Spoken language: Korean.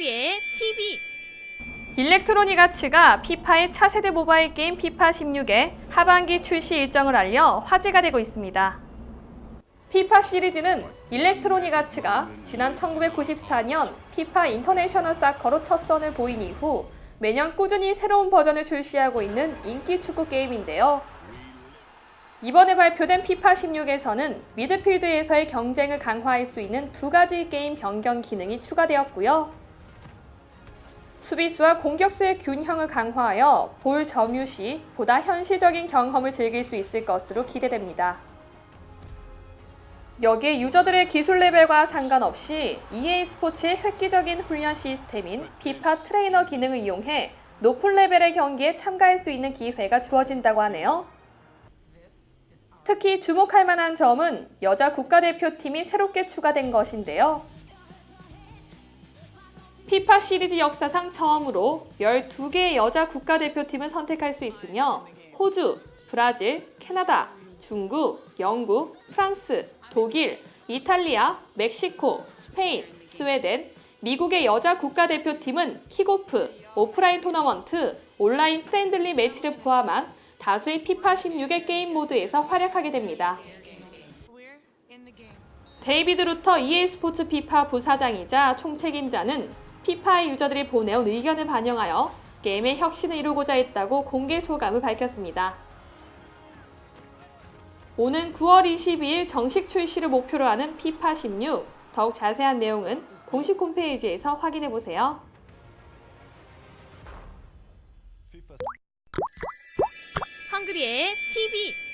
한글이의 TV 일렉트로닉 아츠가 피파의 차세대 모바일 게임 피파 16의 하반기 출시 일정을 알려 화제가 되고 있습니다. 피파 시리즈는 일렉트로닉 아츠가 지난 1994년 피파 인터내셔널 사커로 첫 선을 보인 이후 매년 꾸준히 새로운 버전을 출시하고 있는 인기 축구 게임인데요. 이번에 발표된 피파 16에서는 미드필드에서의 경쟁을 강화할 수 있는 두 가지 게임 변경 기능이 추가되었고요. 수비수와 공격수의 균형을 강화하여 볼 점유 시 보다 현실적인 경험을 즐길 수 있을 것으로 기대됩니다. 여기에 유저들의 기술 레벨과 상관없이 EA 스포츠의 획기적인 훈련 시스템인 피파 트레이너 기능을 이용해 높은 레벨의 경기에 참가할 수 있는 기회가 주어진다고 하네요. 특히 주목할 만한 점은 여자 국가대표팀이 새롭게 추가된 것인데요. 피파 시리즈 역사상 처음으로 12개의 여자 국가대표팀을 선택할 수 있으며 호주, 브라질, 캐나다, 중국, 영국, 프랑스, 독일, 이탈리아, 멕시코, 스페인, 스웨덴, 미국의 여자 국가대표팀은 킥오프, 오프라인 토너먼트, 온라인 프렌들리 매치를 포함한 다수의 피파 16의 게임 모드에서 활약하게 됩니다. 데이비드 루터 EA 스포츠 피파 부사장이자 총책임자는 피파의 유저들이 보내온 의견을 반영하여 게임의 혁신을 이루고자 했다고 공개 소감을 밝혔습니다. 오는 9월 22일 정식 출시를 목표로 하는 피파 16. 더욱 자세한 내용은 공식 홈페이지에서 확인해 보세요. 한글이의 TV